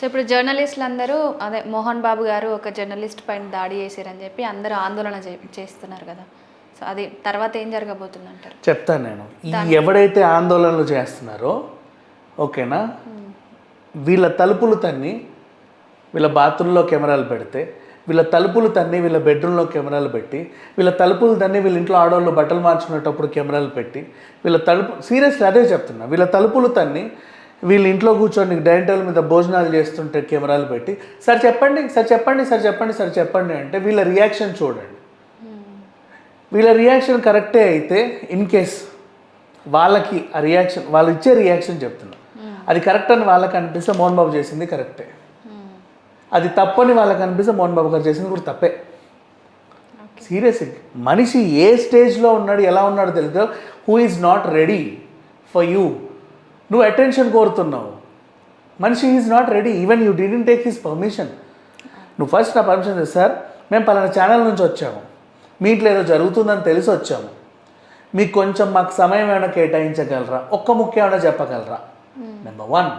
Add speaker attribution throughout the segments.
Speaker 1: So ఇప్పుడు జర్నలిస్టులు అందరూ అదే మోహన్ బాబు గారు ఒక జర్నలిస్ట్ పైన దాడి చేశారని చెప్పి అందరూ ఆందోళన చేస్తున్నారు కదా. సో అది తర్వాత ఏం జరగబోతుంది అంటారు
Speaker 2: చెప్తాను నేను. ఎవడైతే ఆందోళనలు చేస్తున్నారో ఓకేనా? వీళ్ళ తలుపులు తన్ని వీళ్ళ బాత్రూంలో కెమెరాలు పెడితే వీళ్ళ తలుపులు తన్ని వీళ్ళ బెడ్రూమ్లో కెమెరాలు పెట్టి వీళ్ళ తలుపులు తన్ని వీళ్ళ ఇంట్లో ఆడవాళ్ళు బట్టలు మార్చుకునేటప్పుడు కెమెరాలు పెట్టి వీళ్ళ తలుపు సీరియస్లీ అదే చెప్తున్నా. వీళ్ళ తలుపులు తన్ని వీళ్ళ ఇంట్లో కూర్చొని డైనింగ్ టేబుల్ మీద భోజనాలు చేస్తుంటే కెమెరాలు పెట్టి సార్ చెప్పండి సార్ చెప్పండి సార్ చెప్పండి సార్ చెప్పండి అంటే వీళ్ళ రియాక్షన్ చూడండి. వీళ్ళ రియాక్షన్ కరెక్టే అయితే ఇన్ కేస్ వాళ్ళకి ఆ రియాక్షన్ వాళ్ళు ఇచ్చే రియాక్షన్ చెప్తున్నా. అది కరెక్ట్ అని వాళ్ళకి అనిపిస్తే మోహన్ బాబు చేసింది కరెక్టే. అది తప్పని వాళ్ళకి అనిపిస్తే మోహన్ బాబు గారు చేసింది కూడా తప్పే. సీరియస్ మనిషి ఏ స్టేజ్లో ఉన్నాడు ఎలా ఉన్నాడో తెలియదు who is not ready for you. నువ్వు అటెన్షన్ కోరుతున్నావు. మనిషి is not ready even you didn't take his permission నువ్వు ఫస్ట్ నా పర్మిషన్ చేసి సార్ మేము పలానా ఛానల్ నుంచి వచ్చాము. మీ ఇంట్లో ఏదో జరుగుతుందని తెలిసి వచ్చాము. మీకు కొంచెం మాకు సమయం ఏమైనా కేటాయించగలరా? ఒక్క ముఖ్యం ఏమైనా చెప్పగలరా? నెంబర్ వన్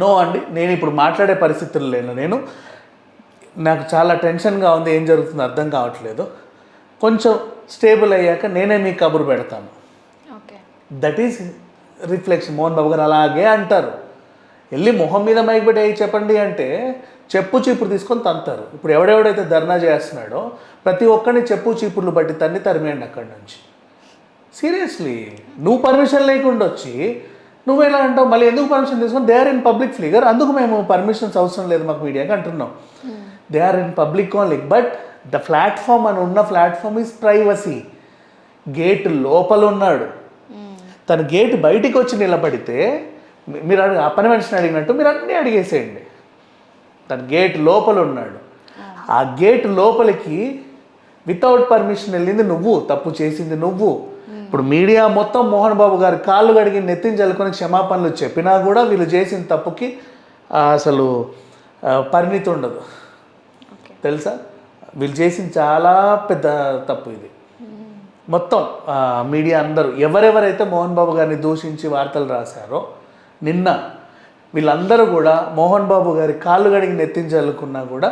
Speaker 2: నో అండి నేను ఇప్పుడు మాట్లాడే పరిస్థితులు లేను. నేను నాకు చాలా టెన్షన్గా ఉంది ఏం జరుగుతుందో అర్థం కావట్లేదు. కొంచెం స్టేబుల్ అయ్యాక నేనే మీకు కబురు పెడతాను.
Speaker 1: Okay
Speaker 2: that is reflection Mohan Babu గారు అలాగే అంటారు. వెళ్ళి మొహం మీద మైక్ పెట్టి "ఏయ్ చెప్పండి అంటే చెప్పు చీపురు తీసుకొని తంతారు. ఇప్పుడు ఎవడెవడైతే ధర్నా చేస్తున్నాడో ప్రతి ఒక్కరిని చెప్పు చీపుర్లు బట్టి తన్ని తరిమేయండి అక్కడి నుంచి. సీరియస్లీ నువ్వు పర్మిషన్ లేకుండా వచ్చి నువ్వు ఎలా అంటావు? మళ్ళీ ఎందుకు పర్మిషన్ తీసుకొని they are in public figure అందుకు మేము పర్మిషన్స్ అవసరం లేదు మాకు మీడియాకి అంటున్నాం. They are in public only but the platform అని ఉన్న ప్లాట్ఫామ్ ఈజ్ ప్రైవసీ గేట్ లోపల ఉన్నాడు. తన గేట్ బయటికి వచ్చి నిలబడితే మీరు అడిగి పని మనిషిని అడిగినట్టు మీరు అన్నీ అడిగేసేయండి. తన గేట్ లోపల ఉన్నాడు. ఆ. గేట్ లోపలికి వితౌట్ పర్మిషన్ వెళ్ళింది నువ్వు తప్పు చేసింది నువ్వు. ఇప్పుడు మీడియా మొత్తం మోహన్ బాబు గారి కాళ్ళు కడిగి నెత్తిన చల్లుకొని క్షమాపణలు చెప్పినా కూడా వీళ్ళు చేసిన తప్పుకి అసలు పరిణితి ఉండదు. తెలుసా? వీళ్ళు చేసిన చాలా పెద్ద తప్పు ఇది. మొత్తం మీడియా అందరూ ఎవరెవరైతే మోహన్ బాబు గారిని దూషించి వార్తలు రాశారో నిన్న వీళ్ళందరూ కూడా మోహన్ బాబు గారి కాళ్ళు గడిగి నెత్తించల్లుకున్నా కూడా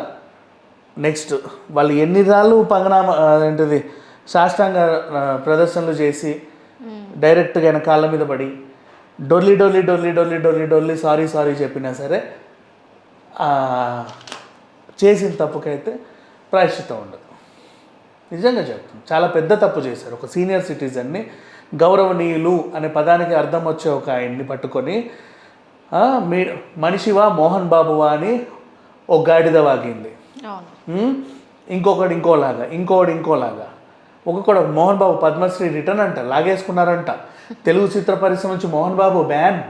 Speaker 2: నెక్స్ట్ వాళ్ళు ఎన్ని రాళ్ళు పంగనామ ఏంటిది సాష్టాంగ ప్రదర్శనలు చేసి డైరెక్ట్గా ఆయన కాళ్ళ మీద పడి డొల్లి డొల్లి డొల్లి డొల్లి డొల్లి డొల్లి సారీ సారీ చెప్పినా సరే చేసిన తప్పుకైతే ప్రాయశ్చితం ఉండదు. నిజంగా చెప్తాను చాలా పెద్ద తప్పు చేశారు. ఒక సీనియర్ సిటిజన్ని గౌరవనీయులు అనే పదానికి అర్థం వచ్చే ఒక ఆయన్ని పట్టుకొని మీ మనిషివా మోహన్ బాబువా అని ఒక గాడిద వాగింది. ఇంకొకడు ఇంకోలాగా ఇంకోడు ఇంకోలాగా. ఒక్కొక్కడు మోహన్ బాబు పద్మశ్రీ రిటర్న్ అంట లాగేసుకున్నారంట. తెలుగు చిత్ర పరిశ్రమ నుంచి మోహన్ బాబు బ్యాన్.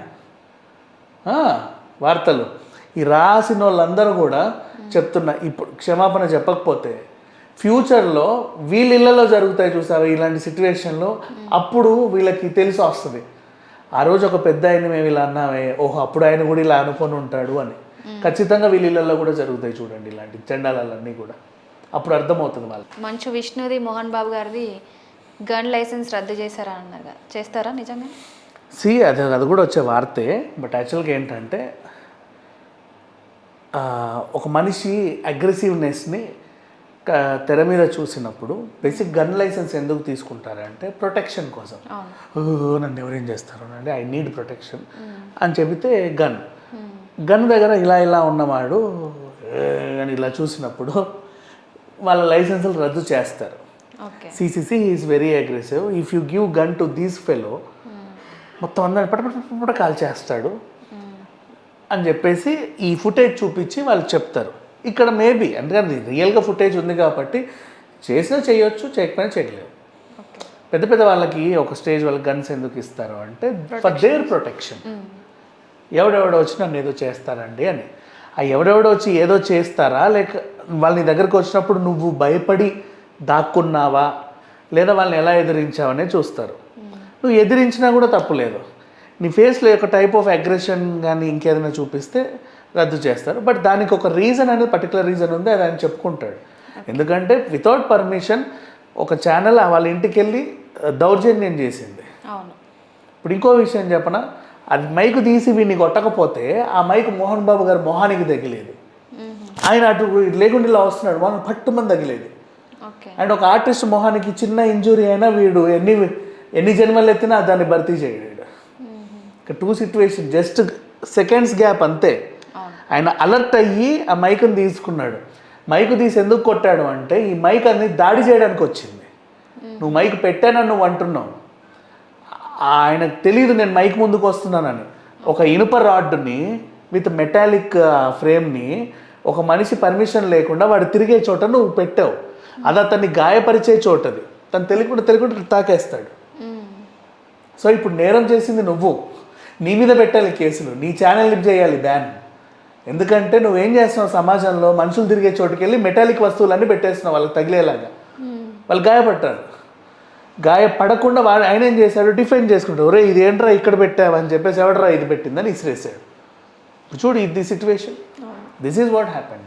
Speaker 2: వార్తలు. ఈ రాసిన వాళ్ళందరూ కూడా చెప్తున్నా ఇప్పుడు క్షమాపణ చెప్పకపోతే ఫ్యూచర్లో వీళ్ళ ఇళ్ళలో జరుగుతాయి చూసారు ఇలాంటి సిచ్యువేషన్లో అప్పుడు వీళ్ళకి తెలిసి వస్తుంది. ఆ రోజు ఒక పెద్ద ఆయన మేము ఇలా అన్నామే ఓహో అప్పుడు ఆయన కూడా ఇలా అనుకొని ఉంటాడు అని. ఖచ్చితంగా వీళ్ళ కూడా జరుగుతాయి చూడండి ఇలాంటి చండాలన్నీ కూడా. అప్పుడు అర్థమవుతుంది వాళ్ళకి.
Speaker 1: మంచు విష్ణుది మోహన్ బాబు గారిది గన్ లైసెన్స్ రద్దు చేశారా అన్నారు కదా చేస్తారా నిజంగా?
Speaker 2: సి అది అది కూడా వచ్చే వార్తే బట్ యాక్చువల్గా ఏంటంటే ఒక మనిషి అగ్రెసివ్నెస్ని తెర మీద చూసినప్పుడు బేసిక్ గన్ లైసెన్స్ ఎందుకు తీసుకుంటారంటే ప్రొటెక్షన్ కోసం.
Speaker 1: అవును.
Speaker 2: "ఓ, నన్ను ఎవరేం చేస్తారు? అంటే ఐ నీడ్ ప్రొటెక్షన్ అని చెబితే గన్ గన్ దగ్గర ఇలా ఇలా ఉన్నవాడు అని ఇలా చూసినప్పుడు వాళ్ళ లైసెన్సులు రద్దు చేస్తారు. CCC is very aggressive if you give gun to these fellow మొత్తం అందరిని పట పట పట పట కాల్ చేస్తాడు అని చెప్పేసి ఈ ఫుటేజ్ చూపించి వాళ్ళు చెప్తారు. ఇక్కడ మేబీ ఎందుకంటే రియల్గా ఫుటేజ్ ఉంది కాబట్టి చేసినా చేయొచ్చు చేయకపోయినా చేయలేదు పెద్ద పెద్ద వాళ్ళకి ఒక స్టేజ్ వాళ్ళకి గన్స్ ఎందుకు ఇస్తారు అంటే ఫర్ దేర్ ప్రొటెక్షన్ ఎవడెవడో వచ్చి నన్ను ఏదో చేస్తారండి అని. ఆ ఎవడెవడో వచ్చి ఏదో చేస్తారా? లేక వాళ్ళ నీ దగ్గరకు వచ్చినప్పుడు నువ్వు భయపడి దాక్కున్నావా? లేదా వాళ్ళని ఎలా ఎదిరించావనే చూస్తారు. నువ్వు ఎదిరించినా కూడా తప్పు లేదు. నీ ఫేస్లో ఒక టైప్ ఆఫ్ అగ్రెషన్ కానీ ఇంకేదైనా చూపిస్తే రద్దు చేస్తారు. బట్ దానికి ఒక రీజన్ అనేది పర్టికులర్ రీజన్ ఉంది అది ఆయన చెప్పుకుంటాడు. ఎందుకంటే వితౌట్ పర్మిషన్ ఒక ఛానల్ వాళ్ళ ఇంటికి వెళ్ళి దౌర్జన్యం చేసింది.
Speaker 1: అవును.
Speaker 2: ఇప్పుడు ఇంకో విషయం చెప్పనా? అది మైకు తీసి వీడిని కొట్టకపోతే ఆ మైకు మోహన్ బాబు గారు మొహానికి తగిలేది. ఆయన అటు లేకుండా ఇలా వస్తున్నాడు మనం పట్టుమని తగిలేది. అండ్ ఒక ఆర్టిస్ట్ మొహానికి చిన్న ఇంజురీ అయినా వీడు ఎన్ని ఎన్ని జన్మలు ఎత్తినా దాన్ని భర్తీ చేయలేడు. ఇక two situation just seconds gap అంతే. ఆయన అలర్ట్ అయ్యి ఆ మైక్ని తీసుకున్నాడు. మైకు తీసి ఎందుకు కొట్టాడు అంటే ఈ మైక్ అనేది దాడి చేయడానికి వచ్చింది. నువ్వు మైక్ పెట్టానని నువ్వు అంటున్నావు. ఆయనకు తెలియదు నేను మైక్ ముందుకు వస్తున్నానని. ఒక ఇనుప రాడ్ని విత్ మెటాలిక్ ఫ్రేమ్ని ఒక మనిషి పర్మిషన్ లేకుండా వాడు తిరిగే చోట నువ్వు పెట్టావు. అది అతన్ని గాయపరిచే చోటది. తను తెలియకుండా తెలియకుండా తాకేస్తాడు. సో ఇప్పుడు నేరం చేసింది నువ్వు. నీ మీద పెట్టాలి కేసులు. నీ ఛానల్ చేయాలి బ్యాన్. ఎందుకంటే నువ్వేం చేస్తున్నావు సమాజంలో? మనుషులు తిరిగే చోటుకి వెళ్ళి మెటాలిక్ వస్తువులన్నీ పెట్టేస్తున్నావు వాళ్ళకి తగిలేలాగా. వాళ్ళు గాయపడ్డారు. గాయపడకుండా వాడు ఆయన ఏం చేశాడు? డిఫెండ్ చేసుకుంటాడు. ఒరే ఇది ఏంట్రా ఇక్కడ పెట్టావని చెప్పేసి ఎవడరా ఇది పెట్టిందని ఇసిరేసాడు. చూడు ఇది situation this is what happened